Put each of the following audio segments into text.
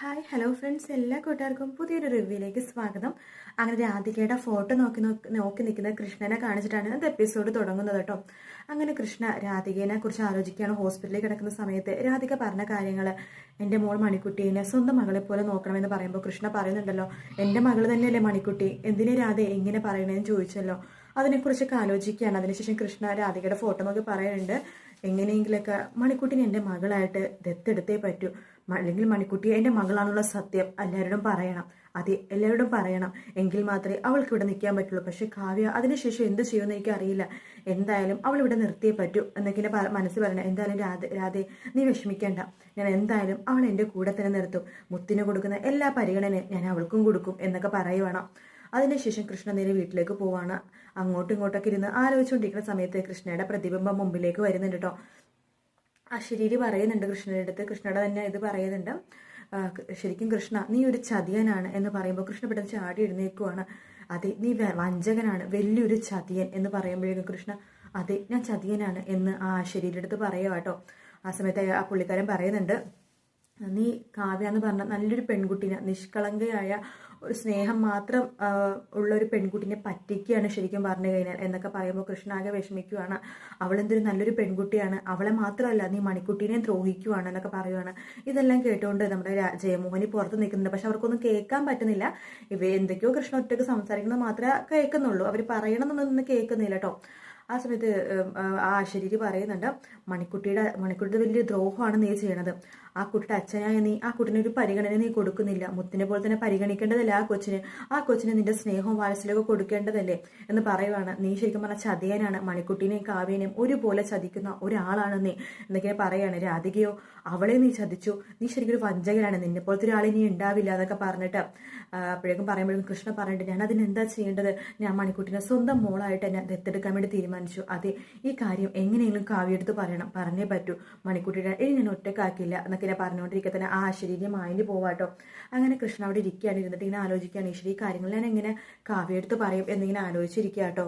Hi hello friends എല്ലാ കൂട്ടുകാർക്കും പുതിയൊരു റിവ്യൂയിലേക്ക് സ്വാഗതം. അങ്ങനെ രാധികയുടെ ഫോട്ടോ നോക്കി നോക്കി നിൽക്കുന്ന കൃഷ്ണനെ കാണിച്ചിട്ടാണ് ഇന്നത്തെ എപ്പിസോഡ് തുടങ്ങുന്നത് കേട്ടോ. അങ്ങനെ കൃഷ്ണ രാധികയെ കുറിച്ച് ആലോചിക്കുകയാണ്. ഹോസ്പിറ്റലിൽ കിടക്കുന്ന സമയത്ത് രാധിക പറഞ്ഞ കാര്യങ്ങൾ എന്റെ മോൾ മണിക്കുട്ടീനെ സ്വന്തം മകളെ പോലെ നോക്കണമെന്ന് പറയുമ്പോൾ കൃഷ്ണ പറയുന്നുണ്ടല്ലോ എന്റെ മകൾ തന്നെയല്ലേ മണിക്കുട്ടി? എന്തിനെ രാധ എങ്ങനെ പറയണേന്ന് ചോദിച്ചല്ലോ? അതിനെക്കുറിച്ചൊക്കെ ആലോചിക്കുകയാണ്. അതിനുശേഷം കൃഷ്ണ രാധികയുടെ ഫോട്ടോ നോക്കി പറയുന്നുണ്ട്. എങ്ങനെയെങ്കിലൊക്കെ മണിക്കുട്ടിനെ എന്റെ മകളായിട്ട് ദത്തെടുത്തേ പറ്റൂ. അല്ലെങ്കിൽ മണിക്കുട്ടിയെ എന്റെ മകളാണുള്ള സത്യം എല്ലാവരോടും പറയണം. അതെ എല്ലാവരോടും പറയണം. എങ്കിൽ മാത്രമേ അവൾക്ക് ഇവിടെ നിൽക്കാൻ പറ്റുള്ളൂ. പക്ഷെ കാവ്യ അതിനുശേഷം എന്ത് ചെയ്യുമെന്ന് എനിക്ക് അറിയില്ല എന്തായാലും അവൾ ഇവിടെ നിർത്തിയേ പറ്റൂ എന്നൊക്കെ എന്റെ മനസ്സിൽ പറയണം. എന്തായാലും രാധ രാധേ നീ വിഷമിക്കേണ്ട. ഞാൻ എന്തായാലും അവൾ എന്റെ കൂടെ തന്നെ നിർത്തും. മുത്തിന് കൊടുക്കുന്ന എല്ലാ പരിഗണനയും ഞാൻ അവൾക്കും കൊടുക്കും എന്നൊക്കെ പറയുവാണ്. അതിനുശേഷം കൃഷ്ണ നേരെ വീട്ടിലേക്ക് പോവാണ്. അങ്ങോട്ടും ഇങ്ങോട്ടൊക്കെ ഇരുന്ന് ആലോചിച്ചുകൊണ്ടിരിക്കുന്ന സമയത്ത് കൃഷ്ണയുടെ പ്രതിബിംബം മുമ്പിലേക്ക് വരുന്നുണ്ട് കേട്ടോ അശരീരി പറയുന്നുണ്ട് കൃഷ്ണയുടെ അടുത്ത്. കൃഷ്ണയുടെ തന്നെ ഇത് പറയുന്നുണ്ട്. ശരിക്കും കൃഷ്ണ നീ ഒരു ചതിയനാണ് എന്ന് പറയുമ്പോൾ കൃഷ്ണ പെട്ടെന്ന് ചാടി എഴുന്നേക്കുവാണ് അതെ നീ വഞ്ചകനാണ് വലിയൊരു ചതിയൻ എന്ന് പറയുമ്പോഴേക്കും കൃഷ്ണ അതെ ഞാൻ ചതിയനാണ് എന്ന് ആ അശരീരിയുടെ അടുത്ത് പറയുക കേട്ടോ ആ സമയത്ത് ആ പുള്ളിക്കാരൻ പറയുന്നുണ്ട് നീ കാവ്യ എന്ന് പറഞ്ഞ നല്ലൊരു പെൺകുട്ടീനെ നിഷ്കളങ്കയായ ഒരു സ്നേഹം മാത്രം ഉള്ള ഒരു പെൺകുട്ടിനെ പറ്റിക്കുകയാണ് ശരിക്കും പറഞ്ഞു കഴിഞ്ഞാൽ എന്നൊക്കെ പറയുമ്പോൾ കൃഷ്ണ ആകെ അവൾ അവളെന്തൊരു നല്ലൊരു പെൺകുട്ടിയാണ് അവളെ മാത്രമല്ല നീ മണിക്കുട്ടീനെ ദ്രോഹിക്കുവാണ് എന്നൊക്കെ പറയുവാണ് ഇതെല്ലാം കേട്ടുകൊണ്ട് നമ്മുടെ ജയമോഹനി പുറത്ത് നിൽക്കുന്നുണ്ട് പക്ഷെ അവർക്കൊന്നും കേൾക്കാൻ പറ്റുന്നില്ല ഇവ എന്തൊക്കെയോ കൃഷ്ണ ഒറ്റയ്ക്ക് സംസാരിക്കുന്നത് മാത്രമേ കേൾക്കുന്നുള്ളൂ അവർ പറയണമെന്നൊന്നും കേൾക്കുന്നില്ല കേട്ടോ ആ സമയത്ത് ആ ശരീരി പറയുന്നുണ്ട് മണിക്കുട്ടിയുടെ മണിക്കുട്ടിയുടെ വലിയ ദ്രോഹമാണ് നീ ചെയ്യണത് ആ കുട്ടിയുടെ അച്ഛനായ നീ ആ കുട്ടിനെ ഒരു പരിഗണന നീ കൊടുക്കുന്നില്ല. മുത്തിനെ പോലെ തന്നെ പരിഗണിക്കേണ്ടതല്ലേ ആ കൊച്ചിന്? ആ കൊച്ചിന് നിന്റെ സ്നേഹവും വാത്സല്യവും കൊടുക്കേണ്ടതല്ലേ എന്ന് പറയുവാണ്. നീ ശരിക്കും പറഞ്ഞ ചതിയനാണ്. മണിക്കുട്ടീനെയും കാവ്യനെയും ഒരുപോലെ ചതിക്കുന്ന ഒരാളാണ് നീ എന്നൊക്കെ പറയാണ്. രാധികയോ അവളെ നീ ചതിച്ചു. നീ ശരിക്കും ഒരു വഞ്ചകനാണ്. നിന്നെ പോലത്തെ ഒരാളെ നീ ഉണ്ടാവില്ല എന്നൊക്കെ പറഞ്ഞിട്ട് അപ്പോഴേക്കും പറയുമ്പോഴും കൃഷ്ണ പറഞ്ഞിട്ട് ഞാൻ അതിനെന്താ ചെയ്യേണ്ടത്? ഞാൻ മണിക്കുട്ടിനെ സ്വന്തം മോളായിട്ട് എന്നെ ദത്തെടുക്കാൻ വേണ്ടി തീരുമാനിച്ചു. അതെ ഈ കാര്യം എങ്ങനെയെങ്കിലും കാവ്യെടുത്ത് പറയണം. പറഞ്ഞേ പറ്റൂ. മണിക്കുട്ടിയുടെ ഇനി ഞാൻ ഒറ്റക്കാക്കില്ല എന്നൊക്കെ ഞാൻ പറഞ്ഞുകൊണ്ടിരിക്കുക തന്നെ ആ ശരീരം മൈൻഡ് പോവാട്ടോ. അങ്ങനെ കൃഷ്ണ അവിടെ ഇരിക്കുകയാണ് ഇരുന്നിട്ട് ഇങ്ങനെ ആലോചിക്കുകയാണ് ഈശ്വരി കാര്യങ്ങൾ ഞാൻ എങ്ങനെ കാവ്യെടുത്ത് പറയും? എന്നിങ്ങനെ ആലോചിച്ചിരിക്കുക കേട്ടോ.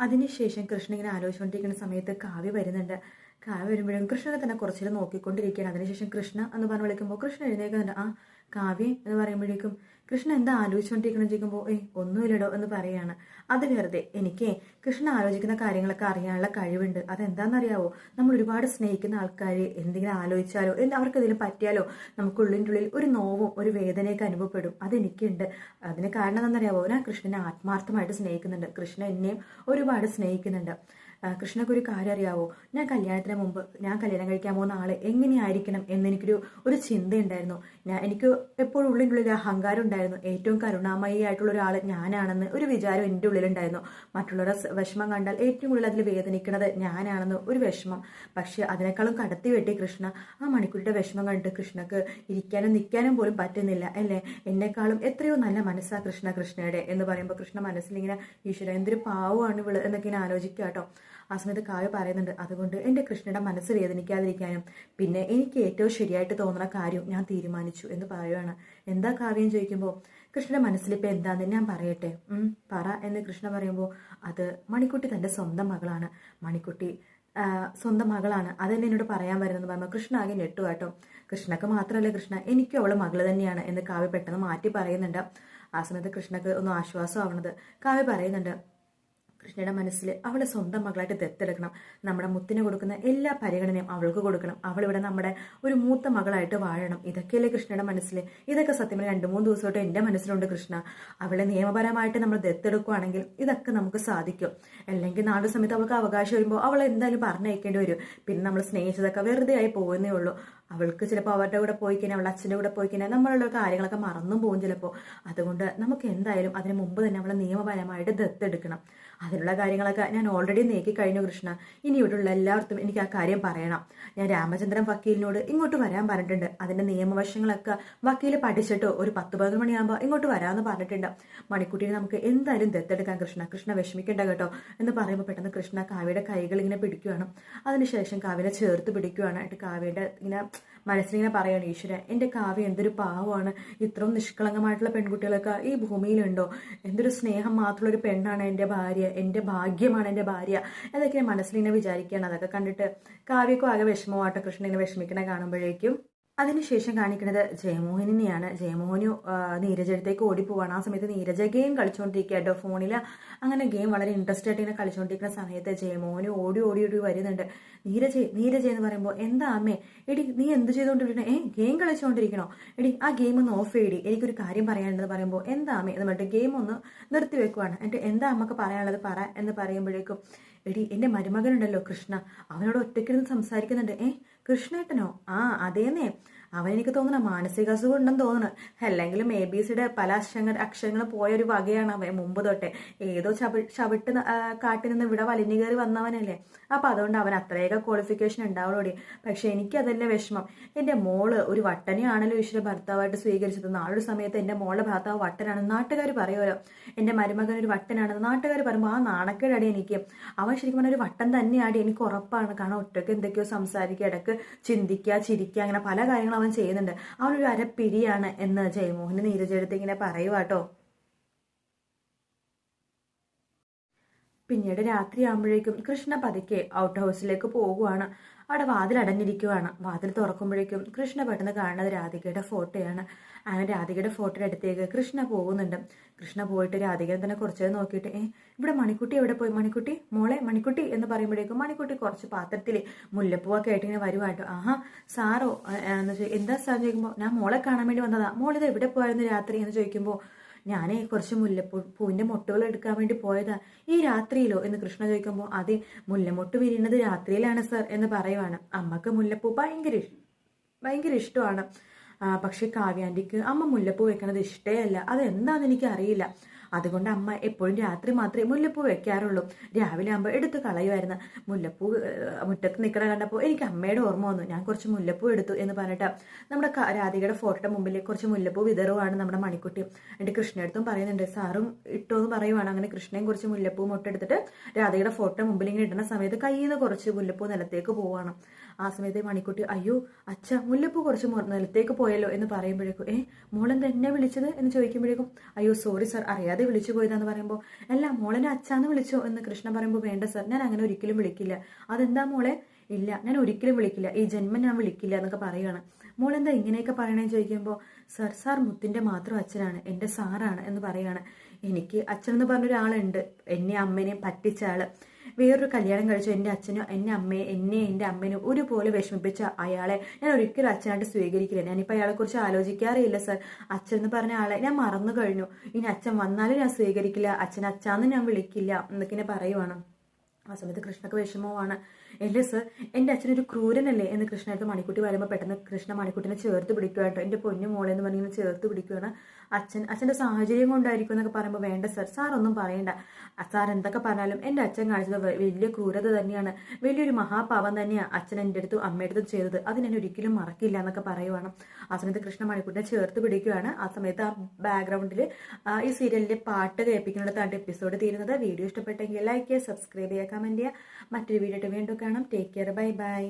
അതിനുശേഷം കൃഷ്ണ ഇങ്ങനെ ആലോചിച്ചുകൊണ്ടിരിക്കുന്ന സമയത്ത് കാവ്യ വരുന്നുണ്ട്. കാവ്യ വരുമ്പോഴും കൃഷ്ണനെ തന്നെ കുറച്ചു നേരം നോക്കിക്കൊണ്ടിരിക്കുകയാണ്. അതിനുശേഷം കൃഷ്ണ എന്ന് പറഞ്ഞു വിളിക്കുമ്പോൾ കൃഷ്ണ എഴുന്നേക്കുന്നുണ്ട് ആ കാവ്യ എന്ന് പറയുമ്പോഴേക്കും കൃഷ്ണ എന്താ ആലോചിച്ചുകൊണ്ടിരിക്കണം ചോദിക്കുമ്പോൾ ഏയ് ഒന്നുമില്ലടോ എന്ന് പറയാണ്. അത് വെറുതെ എനിക്ക് കൃഷ്ണൻ ആലോചിക്കുന്ന കാര്യങ്ങളൊക്കെ അറിയാനുള്ള കഴിവുണ്ട്. അതെന്താണെന്നറിയാവോ? നമ്മൾ ഒരുപാട് സ്നേഹിക്കുന്ന ആൾക്കാർ എന്തെങ്കിലും ആലോചിച്ചാലോ? എന്ത് അവർക്ക് എന്തെങ്കിലും പറ്റിയാലോ? നമുക്ക് ഉള്ളിന്റെ ഉള്ളിൽ ഒരു നോവും ഒരു വേദനയൊക്കെ അനുഭവപ്പെടും. അതെനിക്കുണ്ട്. അതിന് കാരണം എന്താണെന്നറിയാവോ? ഞാൻ കൃഷ്ണനെ ആത്മാർത്ഥമായിട്ട് സ്നേഹിക്കുന്നുണ്ട്. കൃഷ്ണൻ എന്നെയും ഒരുപാട് സ്നേഹിക്കുന്നുണ്ട്. കൃഷ്ണക്ക് ഒരു കാര്യം അറിയാവോ? ഞാൻ കല്യാണത്തിന് മുമ്പ് ഞാൻ കല്യാണം കഴിക്കാൻ പോകുന്ന ആൾ എങ്ങനെയായിരിക്കണം എന്നെനിക്കൊരു ഒരു ചിന്തയുണ്ടായിരുന്നു. ഞാൻ എനിക്ക് എപ്പോഴും ഉള്ളിന്റെ ഉള്ളിൽ അഹങ്കാരം ഉണ്ടായിരുന്നു. ഏറ്റവും കരുണാമയി ആയിട്ടുള്ള ഒരാൾ ഞാനാണെന്ന് ഒരു വിചാരം എന്റെ ഉള്ളിലുണ്ടായിരുന്നു. മറ്റുള്ളവരുടെ വിഷമം കണ്ടാൽ ഏറ്റവും കൂടുതൽ അതിൽ വേദനിക്കുന്നത് ഞാനാണെന്ന് ഒരു വിഷമം. പക്ഷെ അതിനേക്കാളും കടത്തി വെട്ടി കൃഷ്ണ ആ മണിക്കുട്ടിയുടെ വിഷമം കണ്ടിട്ട് കൃഷ്ണക്ക് ഇരിക്കാനും നിൽക്കാനും പോലും പറ്റുന്നില്ല അല്ലേ? എന്നെക്കാളും എത്രയോ നല്ല മനസ്സാ കൃഷ്ണ കൃഷ്ണയുടെ എന്ന് പറയുമ്പോൾ കൃഷ്ണ മനസ്സിലിങ്ങനെ ഈശ്വര എന്തൊരു പാവമാണ് ഇവൾ എന്നൊക്കെ ഇങ്ങനെ ആലോചിക്കുക കേട്ടോ. ആ സമയത്ത് കാവ്യ പറയുന്നുണ്ട് അതുകൊണ്ട് എന്റെ കൃഷ്ണയുടെ മനസ്സ് വേദനിക്കാതിരിക്കാനും പിന്നെ എനിക്ക് ഏറ്റവും ശരിയായിട്ട് തോന്നുന്ന കാര്യം ഞാൻ തീരുമാനിച്ചു എന്ന് പറയുകയാണ് എന്താ കാവ്യം ചോദിക്കുമ്പോൾ കൃഷ്ണന്റെ മനസ്സിലിപ്പോൾ എന്താന്ന് ഞാൻ പറയട്ടെ. പറ എന്ന് കൃഷ്ണ പറയുമ്പോൾ അത് മണിക്കുട്ടി തന്റെ സ്വന്തം മകളാണ്. മണിക്കുട്ടി സ്വന്തം മകളാണ്. അതല്ലേ എന്നോട് പറയാൻ വരുന്നത് പറയുമ്പോൾ കൃഷ്ണ ആകെ ഞെട്ടു കേട്ടോ. കൃഷ്ണക്ക് മാത്രമല്ല കൃഷ്ണ എനിക്കും അവൾ മകൾ തന്നെയാണ് എന്ന് കാവ്യ പെട്ടെന്ന് മാറ്റി പറയുന്നുണ്ട്. ആ സമയത്ത് കൃഷ്ണക്ക് ഒന്ന് ആശ്വാസമാവണത് കാവ്യ പറയുന്നുണ്ട് കൃഷ്ണയുടെ മനസ്സിൽ അവളെ സ്വന്തം മകളായിട്ട് ദത്തെടുക്കണം. നമ്മുടെ മുത്തിന് കൊടുക്കുന്ന എല്ലാ പരിഗണനയും അവൾക്ക് കൊടുക്കണം. അവൾ ഇവിടെ നമ്മുടെ ഒരു മൂത്ത മകളായിട്ട് വാഴണം. ഇതൊക്കെയല്ലേ കൃഷ്ണയുടെ മനസ്സിൽ ഇതൊക്കെ സത്യം രണ്ടു രണ്ട് മൂന്ന് ദിവസമായിട്ട് എന്റെ മനസ്സിലുണ്ട് കൃഷ്ണ. അവളെ നിയമപരമായിട്ട് നമ്മൾ ദത്തെടുക്കുകയാണെങ്കിൽ ഇതൊക്കെ നമുക്ക് സാധിക്കും. അല്ലെങ്കിൽ നാളെ സമയത്ത് അവൾക്ക് അവകാശം വരുമ്പോൾ അവൾ എന്തായാലും പറഞ്ഞയക്കേണ്ടി വരും. പിന്നെ നമ്മൾ സ്നേഹിച്ചതൊക്കെ വെറുതെ ആയി പോകുന്നേ ഉള്ളൂ. അവൾക്ക് ചിലപ്പോൾ അവരുടെ കൂടെ പോയി കഴിഞ്ഞാൽ അവളുടെ അച്ഛന്റെ കൂടെ പോയി കഴിഞ്ഞാൽ നമ്മളുള്ള കാര്യങ്ങളൊക്കെ മറന്നും പോകും ചിലപ്പോൾ അതുകൊണ്ട് നമുക്ക് എന്തായാലും അതിന് മുമ്പ് തന്നെ അവളെ നിയമപരമായിട്ട് ദത്തെടുക്കണം. അതിനുള്ള കാര്യങ്ങളൊക്കെ ഞാൻ ഓൾറെഡി നീക്കി കഴിഞ്ഞു കൃഷ്ണ. ഇനി ഇവിടെയുള്ള എല്ലാവർക്കും എനിക്ക് ആ കാര്യം പറയണം. ഞാൻ രാമചന്ദ്രൻ വക്കീലിനോട് ഇങ്ങോട്ട് വരാൻ പറഞ്ഞിട്ടുണ്ട്. അതിന്റെ നിയമവശങ്ങളൊക്കെ വക്കീൽ പഠിച്ചിട്ട് ഒരു പത്ത് പതിനൊന്ന് മണിയാകുമ്പോൾ ഇങ്ങോട്ട് വരാമെന്ന് പറഞ്ഞിട്ടുണ്ട്. മണിക്കുട്ടിയെ നമുക്ക് എന്തായാലും ദത്തെടുക്കാം കൃഷ്ണ. കൃഷ്ണ വിഷമിക്കേണ്ട കേട്ടോ എന്ന് പറയുമ്പോൾ പെട്ടെന്ന് കൃഷ്ണ കാവ്യയുടെ കൈകൾ ഇങ്ങനെ പിടിക്കുകയാണ് അതിനുശേഷം കാവ്യനെ ചേർത്ത് പിടിക്കുകയാണ് എന്നിട്ട് കാവ്യയുടെ ഇങ്ങനെ മനസ്സിലിങ്ങനെ പറയാണ് ഈശ്വര എന്റെ കാവ്യ എന്തൊരു പാവമാണ്. ഇത്രയും നിഷ്കളങ്കമായിട്ടുള്ള പെൺകുട്ടികളൊക്കെ ഈ ഭൂമിയിലുണ്ടോ? എന്തൊരു സ്നേഹം മാത്രമുള്ള ഒരു പെണ്ണാണ് എന്റെ ഭാര്യ. എന്റെ ഭാഗ്യമാണ് എന്റെ ഭാര്യ. അതൊക്കെ മനസ്സിലിങ്ങനെ വിചാരിക്കുകയാണ്. അതൊക്കെ കണ്ടിട്ട് കാവ്യക്കും ആകെ വിഷമമാട്ടോ. കൃഷ്ണൻ ഇങ്ങനെ വിഷമിക്കണേ കാണുമ്പോഴേക്കും. അതിനുശേഷം കാണിക്കുന്നത് ജയമോഹനെയാണ് ജയമോഹന് നീരജടുത്തേക്ക് ഓടിപ്പോവാണ്. ആ സമയത്ത് നീരജ ഗെയിം കളിച്ചുകൊണ്ടിരിക്കുക കേട്ടോ ഫോണിൽ അങ്ങനെ ഗെയിം വളരെ ഇൻട്രസ്റ്റ് ആയിട്ട് ഇങ്ങനെ കളിച്ചുകൊണ്ടിരിക്കുന്ന സമയത്ത് ജയമോഹന് ഓടി ഓടി ഓടി വരുന്നുണ്ട്. നീരജ നീരജ എന്ന് പറയുമ്പോൾ എന്താ അമ്മേ? എടി നീ എന്ത് ചെയ്തുകൊണ്ടിരിക്കണേ ഏ ഗെയിം കളിച്ചുകൊണ്ടിരിക്കണോ എടി ആ ഗെയിം ഒന്ന് ഓഫ് ചെയ്യടി. എനിക്കൊരു കാര്യം പറയാനുണ്ടെന്ന് പറയുമ്പോൾ എന്താ അമ്മേ? എന്ന് പറഞ്ഞിട്ട് ഗെയിം ഒന്ന് നിർത്തി വെക്കുവാണ് എന്നിട്ട് എന്താ അമ്മയ്ക്ക് പറയാനുള്ളത് പറ എന്ന് പറയുമ്പോഴേക്കും എടി എന്റെ മരുമകനുണ്ടല്ലോ കൃഷ്ണ. അവനോട് ഒറ്റയ്ക്കിരുന്ന് സംസാരിക്കുന്നുണ്ട്. ഏ കൃഷ്ണേട്ടനോ? ആ അതേന്നേ. അവൻ എനിക്ക് മാനസിക അസുഖം ഉണ്ടെന്ന് തോന്നണം അല്ലെങ്കിലും എ ബി സിയുടെ പല അക്ഷരങ്ങൾ അക്ഷരങ്ങൾ പോയ ഒരു വകയാണ്. അവൻ മുമ്പ് തൊട്ടേ ഏതോ ചവി ചവിട്ട് കാട്ടിൽ നിന്ന് ഇവിടെ വലിഞ്ഞു കയറി വന്നവനല്ലേ. അപ്പൊ അതുകൊണ്ട് അവൻ അത്രയൊക്കെ ക്വാളിഫിക്കേഷൻ ഉണ്ടാവുള്ളൂടി. പക്ഷെ എനിക്കതല്ല വിഷമം. എന്റെ മോൾ ഒരു വട്ടനെയാണല്ലോ ഈശ്വര ഭർത്താവായിട്ട് സ്വീകരിച്ചത്. നാളൊരു സമയത്ത് എന്റെ മോളുടെ ഭർത്താവ് വട്ടനാണ്. നാട്ടുകാർ പറയുമല്ലോ എന്റെ മരുമകൻ ഒരു വട്ടനാണെന്ന്. നാട്ടുകാർ പറയുമ്പോൾ ആ നാണക്കേടാടി എനിക്ക്. അവൻ ശരിക്കും പറഞ്ഞ ഒരു വട്ടൻ തന്നെയാടി. എനിക്ക് ഉറപ്പാണ്. കാരണം ഒറ്റയ്ക്ക് എന്തൊക്കെയോ സംസാരിക്കുക ഇടയ്ക്ക് ചിന്തിക്കുക ചിരിക്കുക അങ്ങനെ പല കാര്യങ്ങളും അവൻ ചെയ്യുന്നുണ്ട്. അവനൊരു അരപ്പിരിയാണ് എന്ന് ജയമോഹന് നീരജെടുത്ത് ഇങ്ങനെ പറയുവാട്ടോ പിന്നീട് രാത്രിയാകുമ്പോഴേക്കും കൃഷ്ണ പതുക്കെ ഔട്ട് ഹൗസിലേക്ക് പോകുവാണ്. അവിടെ വാതിൽ അടഞ്ഞിരിക്കുവാണ് വാതിൽ തുറക്കുമ്പോഴേക്കും കൃഷ്ണ പെട്ടെന്ന് കാണുന്നത് രാധികയുടെ ഫോട്ടോയാണ്. അങ്ങനെ രാധികയുടെ ഫോട്ടോ അടുത്തേക്ക് കൃഷ്ണ പോകുന്നുണ്ട്. കൃഷ്ണ പോയിട്ട് രാധികനെ തന്നെ കുറച്ച് നോക്കിയിട്ട് ഏ ഇവിടെ മണിക്കുട്ടി എവിടെ പോയി? മണിക്കുട്ടി മോളെ മണിക്കുട്ടി എന്ന് പറയുമ്പോഴേക്കും മണിക്കുട്ടി കുറച്ച് പാത്രത്തിൽ മുല്ലപ്പൂവൊക്കെ ആയിട്ട് ഇങ്ങനെ വരുവാട്ടോ. ആഹാ സാറോ എന്ന് എന്താ സാർ ചോദിക്കുമ്പോൾ ഞാൻ മോളെ കാണാൻ വേണ്ടി വന്നതാ. മോളിത് എവിടെ പോയായിരുന്നു രാത്രി? എന്ന് ചോദിക്കുമ്പോൾ ഞാനേ കുറച്ച് മുല്ലപ്പൂ പൂവിന്റെ മുട്ടുകൾ എടുക്കാൻ വേണ്ടി പോയതാ. ഈ രാത്രിയിലോ? എന്ന് കൃഷ്ണ ചോദിക്കുമ്പോൾ അതെ മുല്ലമൊട്ട് വിരിയുന്നത് രാത്രിയിലാണ് സർ എന്ന് പറയുവാണ്. അമ്മയ്ക്ക് മുല്ലപ്പൂ ഭയങ്കര ഭയങ്കര ഇഷ്ടമാണ്. പക്ഷെ കാവ്യാന്റിക്ക് അമ്മ മുല്ലപ്പൂ വെക്കണത് ഇഷ്ടമല്ല അതെന്താണെന്ന് എനിക്ക് അറിയില്ല അതുകൊണ്ട് അമ്മ എപ്പോഴും രാത്രി മാത്രമേ മുല്ലപ്പൂ വെക്കാറുള്ളൂ. രാവിലെ ആകുമ്പോൾ എടുത്ത് കളയുമായിരുന്നു. മുല്ലപ്പൂ മുറ്റത്ത് നിൽക്കണ കണ്ടപ്പോൾ എനിക്ക് അമ്മയുടെ ഓർമ്മ വന്നു. ഞാൻ കുറച്ച് മുല്ലപ്പൂ എടുത്തു എന്ന് പറഞ്ഞിട്ട് നമ്മുടെ രാധികയുടെ ഫോട്ടോയുടെ മുമ്പിൽ കുറച്ച് മുല്ലപ്പൂ വിതറുവാണ് നമ്മുടെ മണിക്കുട്ടി. എന്നിട്ട് കൃഷ്ണടുത്തും പറയുന്നുണ്ട് സാറും ഇട്ടോ എന്ന് പറയുവാണ്. അങ്ങനെ കൃഷ്ണയും കുറച്ച് മുല്ലപ്പൂ മുട്ടെടുത്തിട്ട് രാധികയുടെ ഫോട്ടോ മുമ്പിൽ ഇങ്ങനെ ഇടുന്ന സമയത്ത് കയ്യിൽ നിന്ന് കുറച്ച് മുല്ലപ്പൂ നിലത്തേക്ക് പോവാണ്. ആ സമയത്ത് മണിക്കുട്ടി അയ്യോ അച്ഛ മുല്ലപ്പൂ കുറച്ച് നിലത്തേക്ക് പോയല്ലോ എന്ന് പറയുമ്പോഴേക്കും ഏ മോളെന്താ എന്നെ വിളിച്ചത്? എന്ന് ചോദിക്കുമ്പോഴേക്കും അയ്യോ സോറി സാർ അറിയാതെ വിളിച്ചു പോയതാന്ന് പറയുമ്പോൾ അല്ല മോളെന്നെ അച്ഛാന്ന് വിളിച്ചോ? എന്ന് കൃഷ്ണ പറയുമ്പോൾ വേണ്ട സർ ഞാൻ അങ്ങനെ ഒരിക്കലും വിളിക്കില്ല. അതെന്താ മോളെ? ഇല്ല ഞാൻ ഒരിക്കലും വിളിക്കില്ല. ഈ ജന്മം ഞാൻ വിളിക്കില്ല എന്നൊക്കെ പറയുകയാണ് മോളെന്താ ഇങ്ങനെയൊക്കെ പറയണേന്ന് ചോദിക്കുമ്പോൾ സർ സാർ മുത്തിന്റെ മാത്രം അച്ഛനാണ് എന്റെ സാറാണ് എന്ന് പറയുകയാണ് എനിക്ക് അച്ഛൻ എന്ന് പറഞ്ഞൊരാളുണ്ട് എന്നെ അമ്മേനെയും പറ്റിച്ച ആൾ. വേറൊരു കല്യാണം കഴിച്ചു. എന്റെ അച്ഛനും എന്റെ അമ്മയെ എന്നെ എന്റെ അമ്മേനും ഒരുപോലെ വിഷമിപ്പിച്ച അയാളെ ഞാൻ ഒരിക്കലും അച്ഛനായിട്ട് സ്വീകരിക്കില്ല. ഞാനിപ്പോൾ അയാളെക്കുറിച്ച് ആലോചിക്കാറില്ല സർ അച്ഛൻ എന്ന് പറഞ്ഞ ആളെ ഞാൻ മറന്നു കഴിഞ്ഞു. ഇനി അച്ഛൻ വന്നാലും ഞാൻ സ്വീകരിക്കില്ല. അച്ഛൻ അച്ഛാന്ന് ഞാൻ വിളിക്കില്ല എന്നൊക്കെ പറയുവാണ്. ആ സമയത്ത് കൃഷ്ണക്ക് വിഷമവുമാണ്. എന്റെ സർ എന്റെ അച്ഛനൊരു ക്രൂരനല്ലേ? എന്ന് കൃഷ്ണടുത്ത് മണിക്കുട്ടി വരുമ്പോൾ പെട്ടെന്ന് കൃഷ്ണ മണിക്കുട്ടിനെ ചേർത്ത് പിടിക്കുകയാട്ടോ എന്റെ പൊന്നു മോളെ എന്ന് പറഞ്ഞ് ചേർത്ത് പിടിക്കുകയാണ് അച്ഛൻ അച്ഛന്റെ സാഹചര്യം കൊണ്ടായിരിക്കും എന്നൊക്കെ പറയുമ്പോൾ വേണ്ട സർ സാർ ഒന്നും പറയണ്ട. സാർ എന്തൊക്കെ പറഞ്ഞാലും എന്റെ അച്ഛൻ കാണിച്ചത് വലിയ ക്രൂരത തന്നെയാണ്. വലിയൊരു മഹാപാവം തന്നെയാണ് അച്ഛൻ എന്റെ അടുത്തും അമ്മയുടെ അടുത്തും ചെയ്തത്. അത് ഞാൻ ഒരിക്കലും മറക്കില്ല എന്നൊക്കെ പറയുവാണ്. ആ സമയത്ത് കൃഷ്ണ മണിക്കുട്ടിനെ ചേർത്ത് പിടിക്കുകയാണ് ആ സമയത്ത് ആ ബാക്ക്ഗ്രൗണ്ടിൽ ഈ സീരിയലിന്റെ പാട്ട് കേൾപ്പിക്കുന്നിടത്താണ് എപ്പിസോഡ് തീരുന്നത്. വീഡിയോ ഇഷ്ടപ്പെട്ടെങ്കിൽ ലൈക്ക് ചെയ്യുക സബ്സ്ക്രൈബ് ചെയ്യുക കമന്റ് ചെയ്യുക. മറ്റൊരു വീഡിയോ വീണ്ടും കാണാം. Take care bye bye